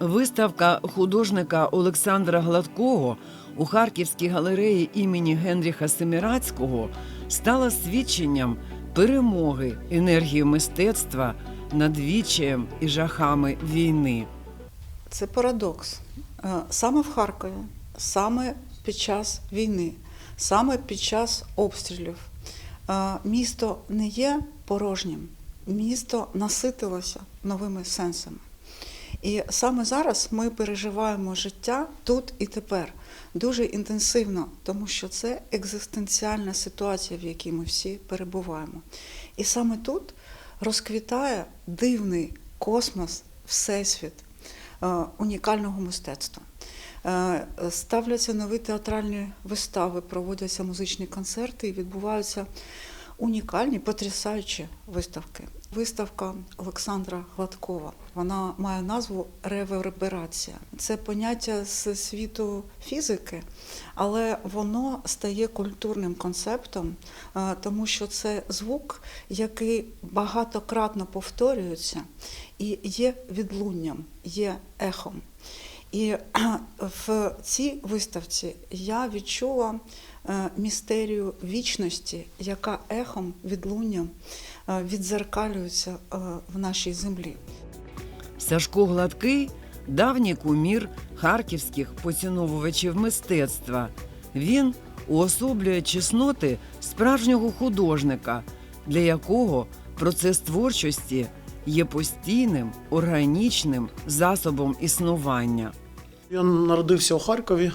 Виставка художника Олександра Гладкого у Харківській галереї імені Генріха Семірацького стала свідченням перемоги енергії мистецтва над відчаєм і жахами війни. Це парадокс. Е, Саме в Харкові, саме під час війни, саме під час обстрілів е, місто не є порожнім, місто наситилося новими сенсами. І саме зараз ми переживаємо життя тут і тепер дуже інтенсивно, тому що це екзистенціальна ситуація, в якій ми всі перебуваємо. І саме тут розквітає дивний космос, всесвіт е, унікального мистецтва. Е, Ставляться нові театральні вистави, проводяться музичні концерти і відбуваються унікальні, потрясаючі виставки. Виставка Олександра Гладкова. Вона має назву реверберація. Це поняття з світу фізики, але воно стає культурним концептом, е, тому що це звук, який багатократно повторюється і є відлунням, є ехом. І в цій виставці я відчула е, містерію вічності, яка ехом, відлунням е, відзеркалюється е, в нашій землі. Сашко Гладкий давній кумір харківських поціновувачів мистецтва. Він уособлює чесноти справжнього художника, для якого процес творчості є постійним органічним засобом існування. Я народився у Харкові,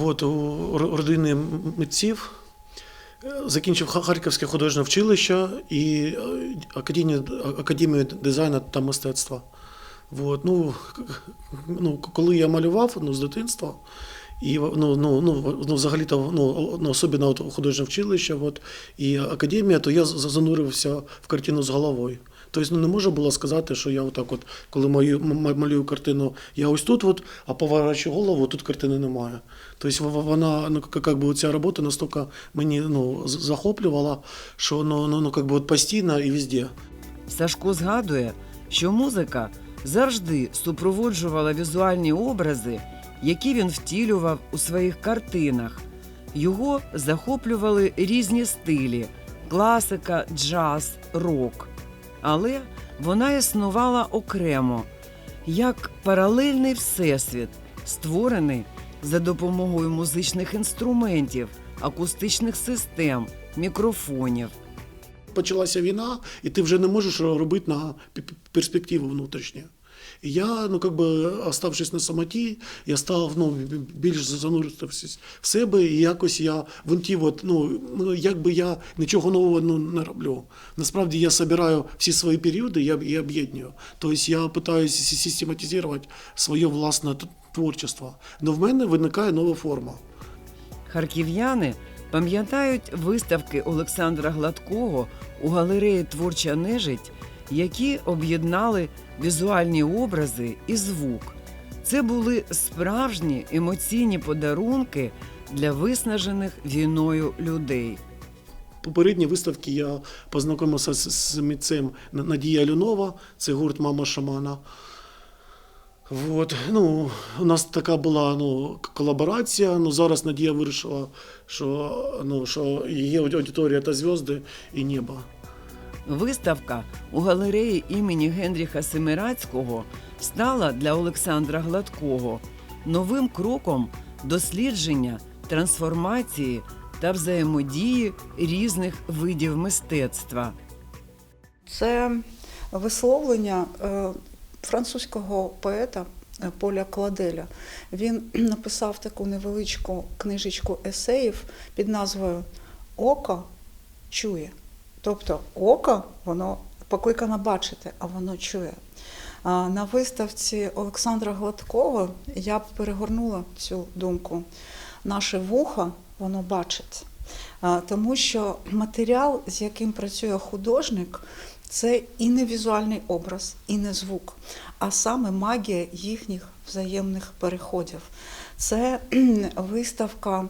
от, у родини митців. Закінчив Харківське художнє училище і е, Академію, дизайну та мистецтва. От, ну, ну, коли я малював ну, з дитинства, і ну, ну, ну, ну, взагалі-то ну, ну, особливо от художнє училище от, і академія, то я занурився в картину з головою. Тобто ну, не можу було сказати, що я отак, от, коли маю, малюю картину, я ось тут, от, а поворачую голову, тут картини немає. Тобто вона, ну, як би, ця робота настільки мені ну, захоплювала, що ну, ну, ну, як би, от постійно і везде. Сашко згадує, що музика завжди супроводжувала візуальні образи, які він втілював у своїх картинах. Його захоплювали різні стилі класика, джаз, рок. Але вона існувала окремо, як паралельний всесвіт, створений за допомогою музичних інструментів, акустичних систем, мікрофонів. почалася війна, і ти вже не можеш робити на перспективу внутрішню. І я, ну, как би, оставшись на самоті, я став ну, більш занурився в себе, і якось я в ті, от, ну, ну, якби я нічого нового ну, не роблю. Насправді я збираю всі свої періоди я, і об'єдную. Тобто я намагаюся систематизувати своє власне творчество. Але в мене виникає нова форма. Харків'яни пам'ятають виставки Олександра Гладкого у галереї Творча нежить, які об'єднали візуальні образи і звук. Це були справжні емоційні подарунки для виснажених війною людей. Попередні виставки я познайомився з, митцем Надія Люнова, це гурт Мама Шамана. Вот. Ну, у нас така була ну, колаборація. Ну, зараз Надія вирішила, що, ну, що її аудиторія та зв'язки і небо. Виставка у галереї імені Генріха Семирацького стала для Олександра Гладкого новим кроком дослідження, трансформації та взаємодії різних видів мистецтва. Це висловлення е, французького поета е, Поля Кладеля. Він написав таку невеличку книжечку есеїв під назвою Око чує. Тобто око, воно покликано бачити, а воно чує. На виставці Олександра Гладкого я перегорнула цю думку. Наше вухо, воно бачить. Тому що матеріал, з яким працює художник, це і не візуальний образ, і не звук, а саме магія їхніх взаємних переходів. Це виставка,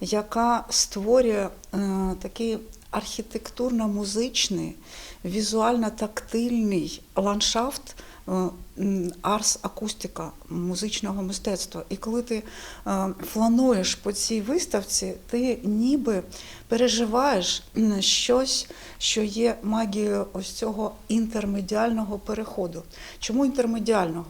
яка створює е, такий архітектурно-музичний, візуально-тактильний ландшафт е, арс акустика музичного мистецтва. І коли ти е, флануєш по цій виставці, ти ніби переживаєш щось, що є магією ось цього інтермедіального переходу. Чому інтермедіального?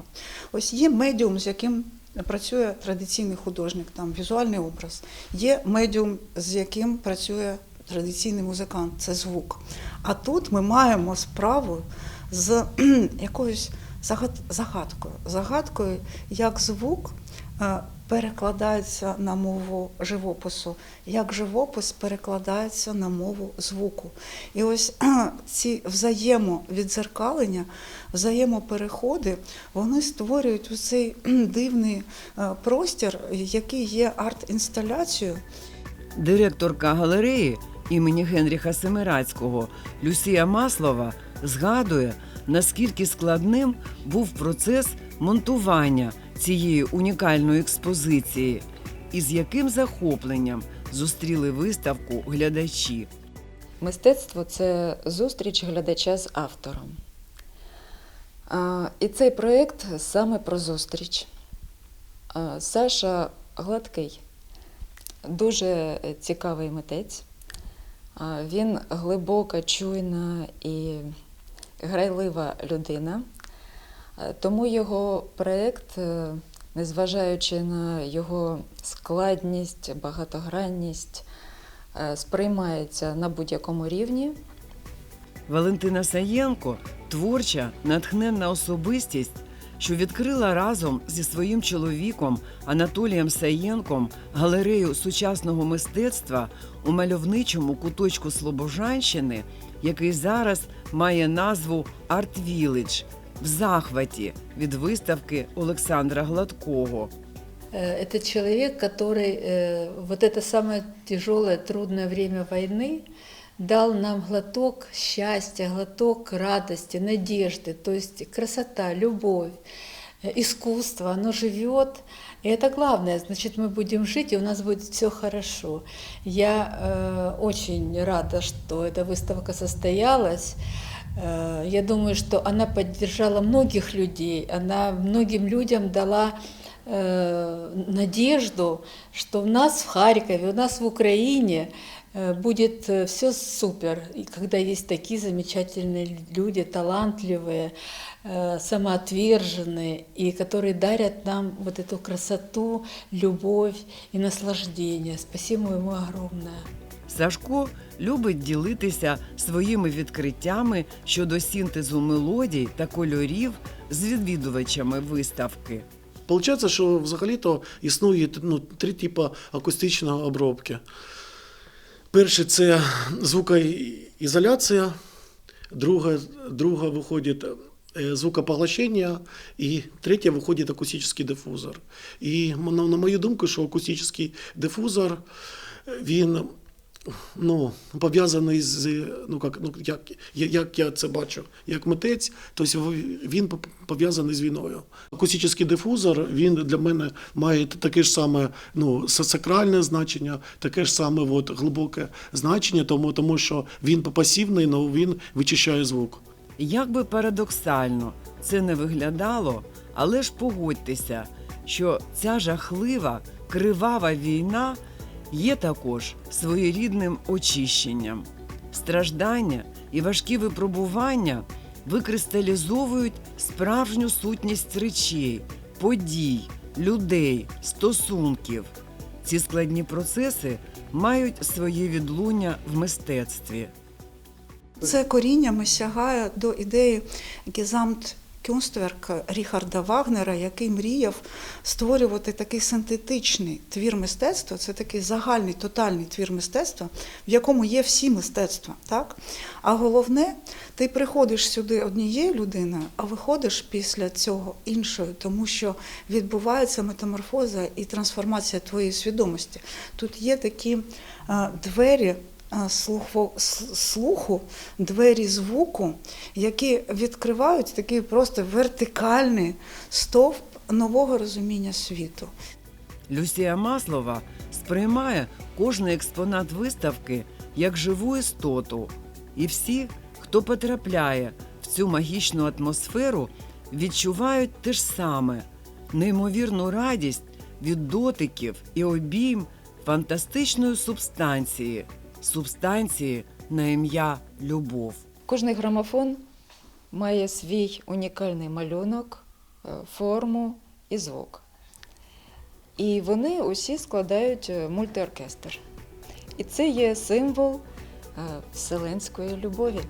Ось є медіум, з яким працює традиційний художник, там візуальний образ. Є медіум, з яким працює традиційний музикант, це звук. А тут ми маємо справу з якоюсь загадкою. Загадкою, як звук е, перекладається на мову живопису, як живопис перекладається на мову звуку. І ось ці взаємовідзеркалення, взаємопереходи, вони створюють цей дивний е, простір, який є арт-інсталяцією. Директорка галереї імені Генріха Семирацького Люсія Маслова згадує, наскільки складним був процес монтування цієї унікальної експозиції, і з яким захопленням зустріли виставку глядачі. Мистецтво це зустріч глядача з автором. І цей проєкт саме про зустріч. Саша Гладкий, дуже цікавий митець. Він глибока, чуйна і грайлива людина. Тому його проєкт, е, незважаючи на його складність, багатогранність, е, сприймається на будь-якому рівні. Валентина Саєнко творча, натхненна особистість, що відкрила разом зі своїм чоловіком Анатолієм Саєнком галерею сучасного мистецтва у мальовничому куточку Слобожанщини, який зараз має назву Арт Вілидж в захваті від виставки Олександра Гладкого. Э, Это человек, который э, вот это самое тяжелое, трудное время войны дал нам глоток счастья, глоток радости, надежды, то есть красота, любовь, э, искусство, оно живет. И это главное, значит, мы будем жить, и у нас будет все хорошо. Я э, очень рада, что эта выставка состоялась. Э, Я думаю, что она поддержала многих людей, она многим людям дала э, надежду, что у нас в Харькове, у нас в Украине э, будет все супер, и когда есть такие замечательные люди, талантливые, э, самоотверженные, и которые дарят нам вот эту красоту, любовь и наслаждение. Спасибо ему огромное. Сашко любить ділитися своїми відкриттями щодо синтезу мелодій та кольорів з відвідувачами виставки. Получається, що взагалі-то існує ну, три типи акустичної обробки. Перше це звукоізоляція, друге, друге виходить е, звукопоглощення, і третє виходить акустичний дифузор. І на мою думку, що акустичний дифузор він ну, пов'язаний з, ну, як, ну, як, як я це бачу, як митець, тобто він пов'язаний з війною. Акустичний дифузор він для мене має таке ж саме ну, сакральне значення, таке ж саме от, глибоке значення, тому, тому що він пасивний, але він вичищає звук. Як би парадоксально це не виглядало, але ж погодьтеся, що ця жахлива, кривава війна є також своєрідним очищенням. Страждання і важкі випробування викристалізовують справжню сутність речей, подій, людей, стосунків. Ці складні процеси мають своє відлуння в мистецтві. Це коріннями сягає до ідеї Гезамт Кюнстверк Ріхарда Вагнера, який мріяв створювати такий синтетичний твір мистецтва, це такий загальний тотальний твір мистецтва, в якому є всі мистецтва. Так? А головне, ти приходиш сюди однією людиною, а виходиш після цього іншою, тому що відбувається метаморфоза і трансформація твоєї свідомості. Тут є такі е, двері слуху, двері звуку, які відкривають такий просто вертикальний стовп нового розуміння світу. Люсія Маслова сприймає кожний експонат виставки як живу істоту, і всі, хто потрапляє в цю магічну атмосферу, відчувають те ж саме неймовірну радість від дотиків і обійм фантастичної субстанції, субстанції на ім'я любов. Кожний грамофон має свій унікальний малюнок, е, форму і звук. І вони усі складають е, мультиоркестр. І це є символ е, вселенської любові.